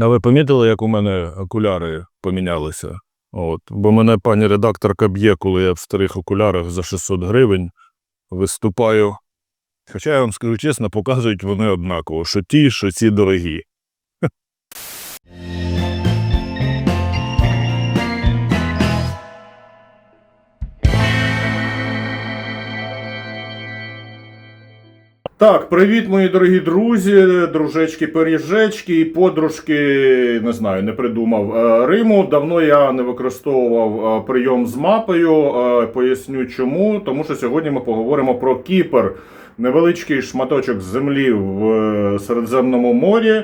А ви помітили, як у мене окуляри помінялися? От. Бо мене пані редакторка б'є, коли я в старих окулярах за 600 гривень виступаю. Хоча я вам скажу чесно, показують вони однаково, що ті, що ці дорогі. Так, привіт, мої дорогі друзі, дружечки, пиріжечки і подружки, не знаю, не придумав е, Риму. Давно я не використовував е, прийом з мапою. Е, Поясню чому. Тому що сьогодні ми поговоримо про Кіпр. Невеличкий шматочок землі в Середземному морі.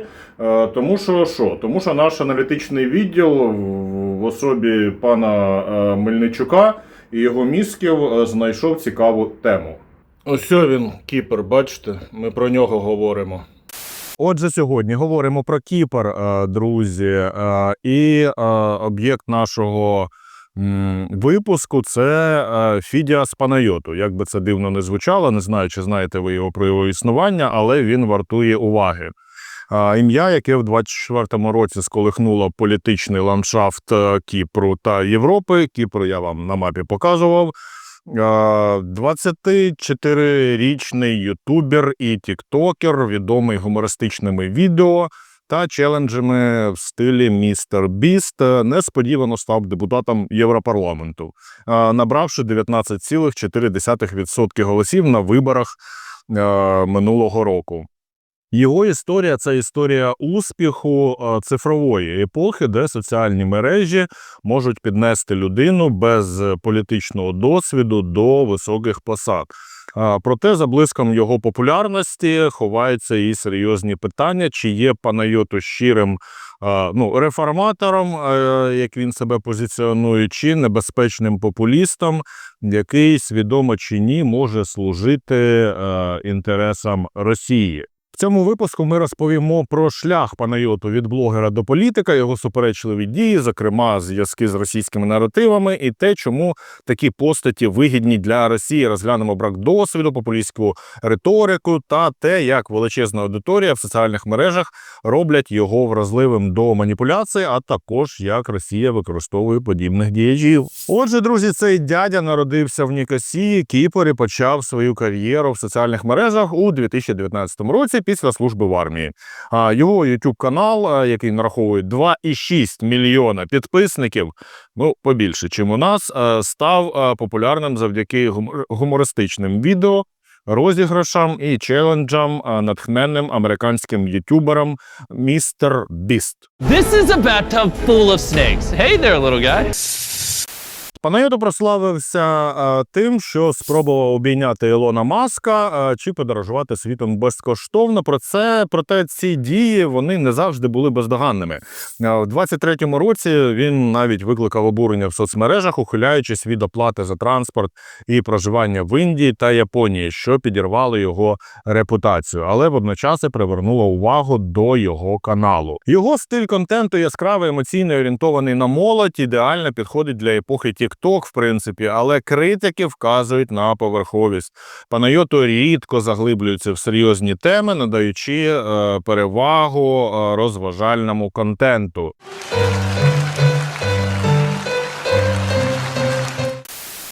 Тому що що? Тому що наш аналітичний відділ в- особі пана Мельничука і його мізків знайшов цікаву тему. Ось він, Кіпр, бачите, ми про нього говоримо. Отже, сьогодні говоримо про Кіпр, е, друзі, е, і е, об'єкт нашого випуску це Фідіас Панайоту. Як би це дивно не звучало, не знаю, чи знаєте ви його про його існування, але він вартує уваги. Ім'я, яке в 24-му році сколихнуло політичний ландшафт Кіпру та Європи. Кіпр я вам на мапі показував. Е, 24-річний ютубер і тіктокер, відомий гумористичними відео та челенджами в стилі Містер Біст, е, несподівано став депутатом Європарламенту, е, набравши 19,4% голосів на виборах е, минулого року. Його історія це історія успіху е, цифрової епохи, де соціальні мережі можуть піднести людину без е, політичного досвіду до високих посад. Проте за блиском його популярності ховаються і серйозні питання, чи є Панайоту щирим ну, реформатором, е, як він себе позиціонує, чи небезпечним популістом, який свідомо чи ні може служити е, інтересам Росії. Цьому випуску ми розповімо про шлях Панайоту від блогера до політика, його суперечливі дії, зокрема зв'язки з російськими наративами, і те, чому такі постаті вигідні для Росії. Розглянемо брак досвіду, популістську риторику та те, як величезна аудиторія в соціальних мережах роблять його вразливим до маніпуляцій, а також як Росія використовує подібних діячів. Отже, друзі, цей дядя народився в Нікосії, Кіпр і почав свою кар'єру в соціальних мережах у 2019 році після служби в армії. А його youtube канал, який нараховує 2,6 мільйона підписників, ну побільше, чим у нас, став популярним завдяки гумор- гумористичним відео. Розіграшам і челенджам натхненним американським ютуберам Містер Біст. This is a bathtub full of snakes. Hey there, little guy. Панайоту прославився тим, що спробував обійняти Ілона Маска чи подорожувати світом безкоштовно. Про це проте ці дії вони не завжди були бездоганними. В 23-му році він навіть викликав обурення в соцмережах, ухиляючись від оплати за транспорт і проживання в Індії та Японії, що підірвало його репутацію, але водночас і привернуло увагу до його каналу. Його стиль контенту яскравий, емоційно орієнтований на молодь, ідеально підходить для епохи TikTok, в принципі, але критики вказують на поверховість. Панайоту рідко заглиблюється в серйозні теми, надаючи е, перевагу е, розважальному контенту.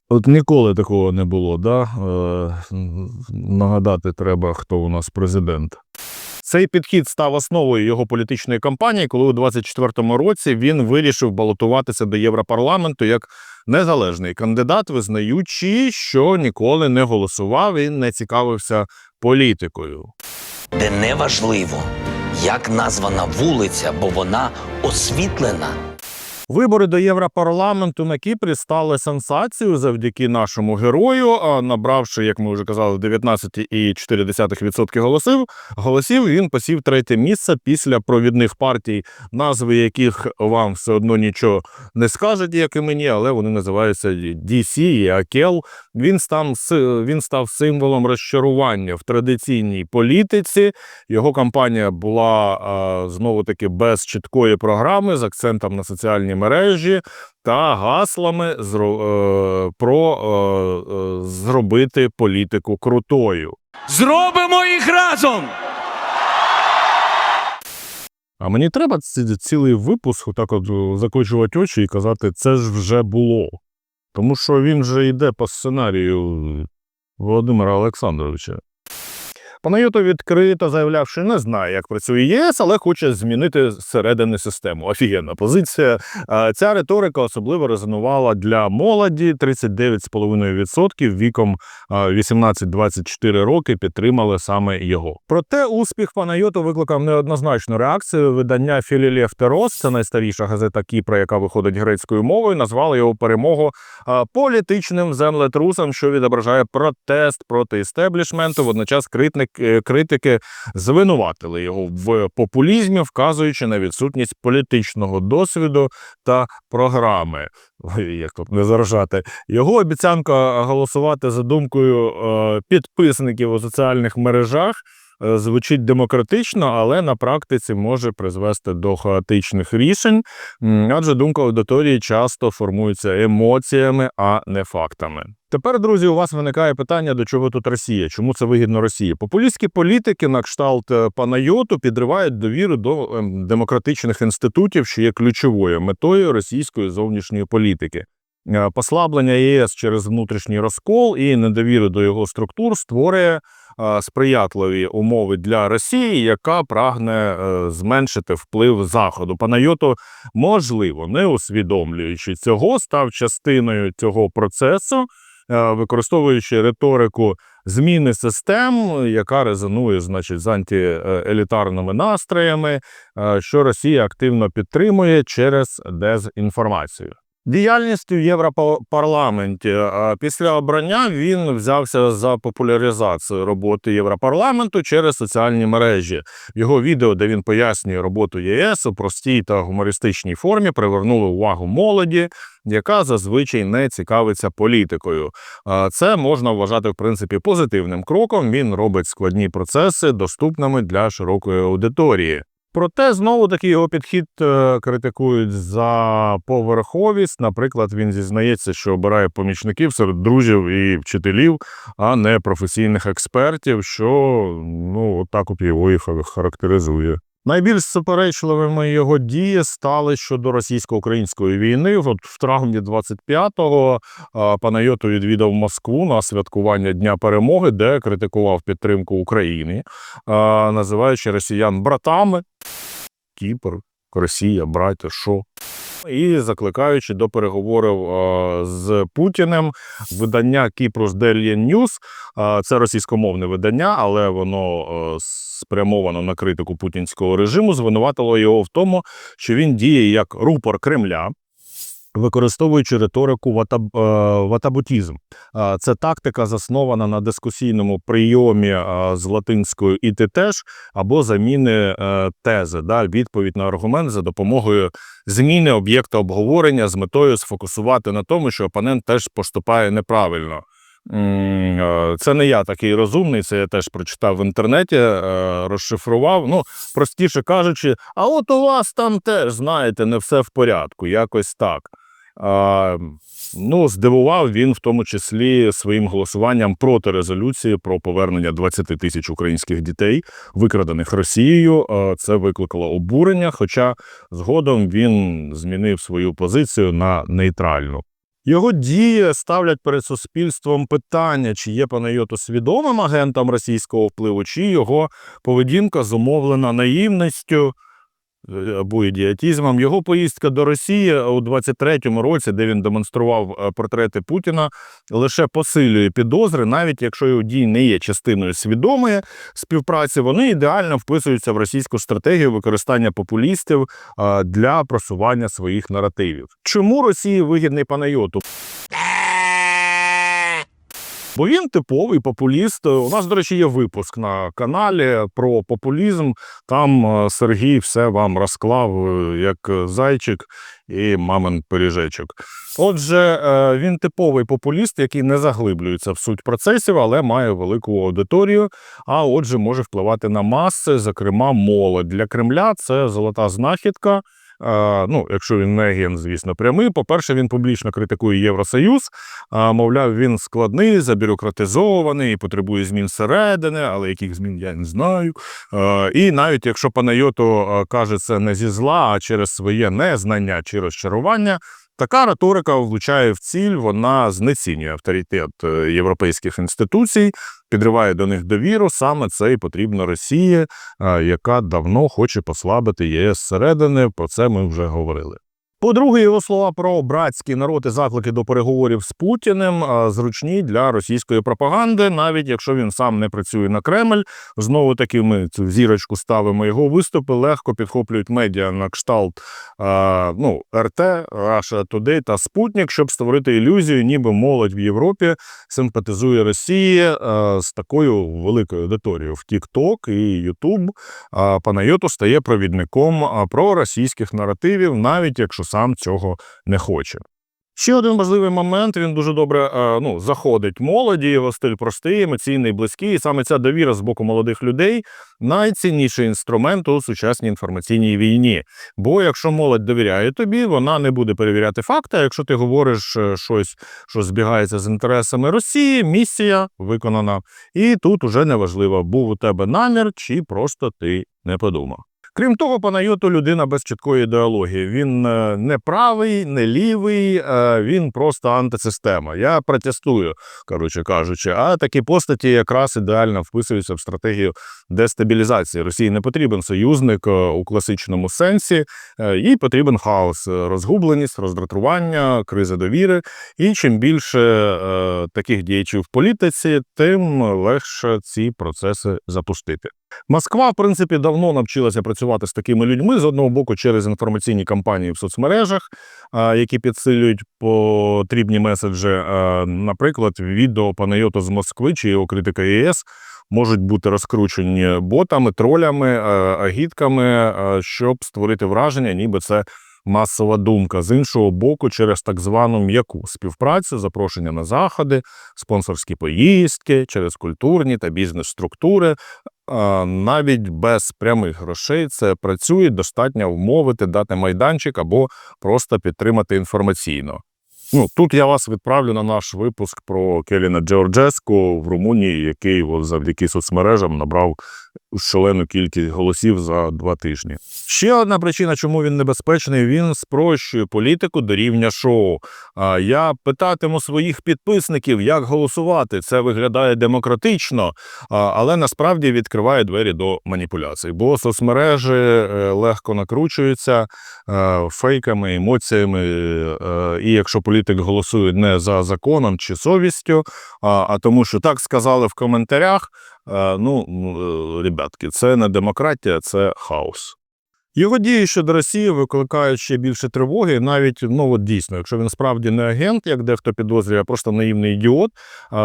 От ніколи такого не було, да? Е, нагадати треба, хто у нас президент. Цей підхід став основою його політичної кампанії, коли у 24-му році він вирішив балотуватися до Європарламенту як незалежний кандидат, визнаючи, що ніколи не голосував і не цікавився політикою. де не важливо, як названа вулиця, бо вона освітлена. Вибори до Європарламенту на Кіпрі стали сенсацією завдяки нашому герою, набравши, як ми вже казали, 19,4% голосів. Голосів він посів третє місце після провідних партій, назви яких вам все одно нічого не скажуть, як і мені, але вони називаються DC і АКЕЛ. Він став, він став символом розчарування в традиційній політиці. Його кампанія була знову таки без чіткої програми з акцентом на соціальні мережі та гаслами зро, е, про е, е, зробити політику крутою. Зробимо їх разом! А мені треба ці- цілий випуск отак от закочувати очі і казати, це ж вже було. Тому що він вже йде по сценарію Володимира Олександровича. Панайотов відкрито заявляв, що не знає, як працює ЄС, але хоче змінити зсередини систему. Офігенна позиція. Ця риторика особливо резонувала для молоді 39,5% віком а, 18-24 роки підтримали саме його. Проте успіх Панайоту викликав неоднозначну реакцію. Видання Філілєфтерос, це найстаріша газета Кіпра, яка виходить грецькою мовою, назвала його перемогу політичним землетрусом, що відображає протест проти істеблішменту. Водночас критник, критики звинуватили його в популізмі, вказуючи на відсутність політичного досвіду та програми. Як тут не заражати. Його обіцянка голосувати за думкою е, підписників у соціальних мережах. е, Звучить демократично, але на практиці може призвести до хаотичних рішень, адже думка аудиторії часто формується емоціями, а не фактами. Тепер, друзі, у вас виникає питання, до чого тут Росія? Чому це вигідно Росії? Популістські політики на кшталт е, Панайоту підривають довіру до ем, демократичних інститутів, що є ключовою метою російської зовнішньої політики. Е, Послаблення ЄС через внутрішній розкол і недовіру до його структур створює е, сприятливі умови для Росії, яка прагне зменшити вплив Заходу. Панайоту, можливо, не усвідомлюючи цього, став частиною цього процесу, використовуючи риторику зміни систем, яка резонує, значить, з антиелітарними настроями, е, що Росія активно підтримує через дезінформацію. Діяльністю в Європарламенті після обрання він взявся за популяризацію роботи Європарламенту через соціальні мережі. Його відео, де він пояснює роботу ЄС у простій та гумористичній формі, привернули увагу молоді, яка зазвичай не цікавиться політикою. Це можна вважати в принципі позитивним кроком. Він робить складні процеси доступними для широкої аудиторії. Проте знову таки його підхід е, критикують за поверховість. Наприклад, він зізнається, що обирає помічників серед друзів і вчителів, а не професійних експертів, що ну отак от його і характеризує. Найбільш суперечливими його дії стали щодо російсько-української війни. От в травні 25-го Панайоту відвідав Москву на святкування Дня перемоги, де критикував підтримку України, називаючи росіян братами. Кіпр, Росія, браття, що? І закликаючи до переговорів з Путіним, видання Кіпрус Daily News, це російськомовне видання, але воно е, спрямовано на критику путінського режиму, звинуватило його в тому, що він діє як рупор Кремля. Використовуючи риторику ватаб, е, ватабутізм, Е, це тактика заснована на дискусійному прийомі е, з латинською і ти теж або заміни тези, да, відповідь на аргумент за допомогою зміни об'єкта обговорення з метою сфокусувати на тому, що опонент теж поступає неправильно. Це не я такий розумний, це я теж прочитав в інтернеті, розшифрував. Ну, простіше кажучи, а от у вас там теж, знаєте, не все в порядку, якось так. Ну, здивував він в тому числі своїм голосуванням проти резолюції про повернення 20 тисяч українських дітей, викрадених Росією. Це викликало обурення, хоча згодом він змінив свою позицію на нейтральну. Його дії ставлять перед суспільством питання, чи є Панайоту свідомим агентом російського впливу, чи його поведінка зумовлена наївністю або ідіотізмом. Його поїздка до Росії у 23-му році, де він демонстрував е, портрети Путіна, лише посилює підозри, навіть якщо його дії не є частиною свідомої співпраці, вони ідеально вписуються в російську стратегію використання популістів е, для просування своїх наративів. Чому Росії вигідний Панайоту? Бо він типовий популіст. У нас, до речі, є випуск на каналі про популізм. Там е, Сергій все вам розклав е, як зайчик і мамин пиріжечок. Отже, е, він типовий популіст, який не заглиблюється в суть процесів, але має велику аудиторію. А отже, може впливати на маси, зокрема молодь. Для Кремля це золота знахідка. Ну, якщо він не ген, звісно, прямий. По-перше, він публічно критикує Євросоюз. А, мовляв, він складний, забюрократизований і потребує змін зсередини, але яких змін я не знаю. І навіть якщо Панайото каже це не зі зла, а через своє незнання чи розчарування. Така риторика влучає в ціль, вона знецінює авторитет е, європейських інституцій, підриває до них довіру. Саме це і потрібно Росії, е, яка давно хоче послабити ЄС зсередини. Про це ми вже говорили. По-друге, його слова про братський народ і заклики до переговорів з Путіним зручні для російської пропаганди, навіть якщо він сам не працює на Кремль. Знову таки, ми цю зірочку ставимо. Його виступи легко підхоплюють медіа на кшталт ну, РТ, Russia Today та Спутник, щоб створити ілюзію, ніби молодь в Європі симпатизує Росії з такою великою аудиторією в TikTok і YouTube. Панайоту стає провідником а, проросійських наративів, навіть якщо сам цього не хоче. Ще один важливий момент: він дуже добре е, ну, заходить молоді, його стиль простий, емоційний, близький. І саме ця довіра з боку молодих людей найцінніший інструмент у сучасній інформаційній війні. Бо якщо молодь довіряє тобі, вона не буде перевіряти факти. А якщо ти говориш е, щось, що збігається з інтересами Росії, місія виконана. І тут уже не важливо, був у тебе намір чи просто ти не подумав. Крім того, Панайоту людина без чіткої ідеології. Він е, не правий, не лівий, е, він просто антисистема. Я протестую, коротше кажучи. А такі постаті якраз ідеально вписуються в стратегію дестабілізації. Росії не потрібен союзник е, у класичному сенсі, їй потрібен хаос, розгубленість, роздратування, криза довіри. І чим більше таких діячів в політиці, тим легше ці процеси запустити. Москва, в принципі, давно навчилася працювати з такими людьми з одного боку через інформаційні кампанії в соцмережах, які підсилюють потрібні меседжі. Наприклад, відео Панайота з Москви чи його критика ЄС можуть бути розкручені ботами, тролями, агітками, щоб створити враження, ніби це. Масова думка з іншого боку, через так звану м'яку співпрацю, запрошення на заходи, спонсорські поїздки, через культурні та бізнес-структури, навіть без прямих грошей це працює, достатньо вмовити, дати майданчик або просто підтримати інформаційно. Ну, тут я вас відправлю на наш випуск про Келіна Джорджеско в Румунії, який завдяки соцмережам набрав шалену кількість голосів за два тижні. Ще одна причина, чому він небезпечний, він спрощує політику до рівня шоу. А я питатиму своїх підписників, як голосувати. Це виглядає демократично, але насправді відкриває двері до маніпуляцій. Бо соцмережі е, легко накручуються е, фейками, емоціями. е, І якщо політик голосує не за законом чи совістю, а, а тому, що так сказали в коментарях. Е, Ну, е, ребятки, це не демократія, це хаос. Його дії щодо Росії викликають ще більше тривоги. Навіть ну от дійсно, якщо він справді не агент, як дехто підозрює, а просто наївний ідіот,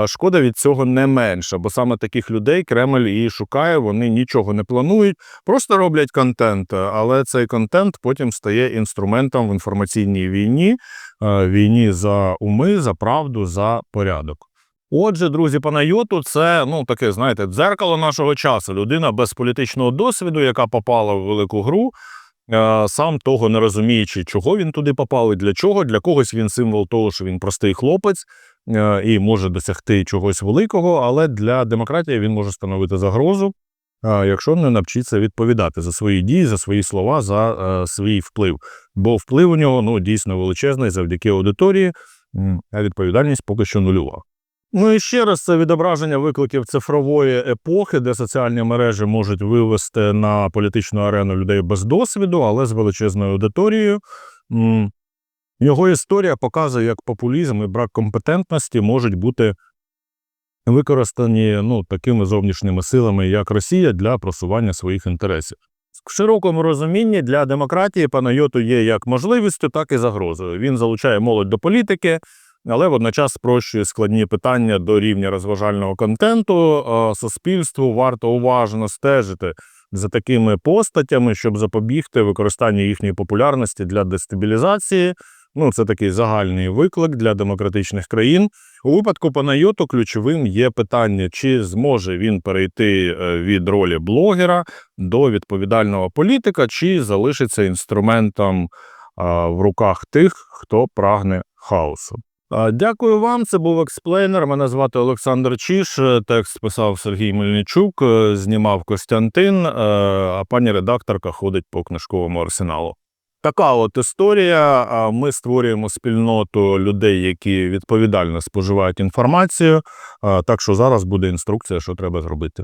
шкода від цього не менша, бо саме таких людей Кремль і шукає. Вони нічого не планують, просто роблять контент. Але цей контент потім стає інструментом в інформаційній війні, е, війні за уми, за правду, за порядок. Отже, друзі, Панайоту, це ну таке, знаєте, дзеркало нашого часу. Людина без політичного досвіду, яка попала в велику гру, е, сам того не розуміючи, чого він туди попав і для чого. Для когось він символ того, що він простий хлопець е, і може досягти чогось великого, але для демократії він може становити загрозу, е, якщо не навчиться відповідати за свої дії, за свої слова, за свій вплив. Бо вплив у нього ну дійсно величезний завдяки аудиторії, а відповідальність поки що нульова. Ну і ще раз це відображення викликів цифрової епохи, де соціальні мережі можуть вивести на політичну арену людей без досвіду, але з величезною аудиторією. Його історія показує, як популізм і брак компетентності можуть бути використані ну, такими зовнішніми силами, як Росія, для просування своїх інтересів. В широкому розумінні для демократії Панайоту є як можливістю, так і загрозою. Він залучає молодь до політики, але водночас спрощує складні питання до рівня розважального контенту. Суспільству варто уважно стежити за такими постатями, щоб запобігти використанню їхньої популярності для дестабілізації. Ну, це такий загальний виклик для демократичних країн. У випадку Панайоту ключовим є питання, чи зможе він перейти е, від ролі блогера до відповідального політика, чи залишиться інструментом в руках тих, хто прагне хаосу. Дякую вам. Це був експлейнер. Мене звати Олександр Чіш. Е, Текст писав Сергій Мельничук, е, знімав Костянтин, е, а пані редакторка ходить по книжковому арсеналу. Така от історія. Ми створюємо спільноту людей, які відповідально споживають інформацію. Так що зараз буде інструкція, що треба зробити.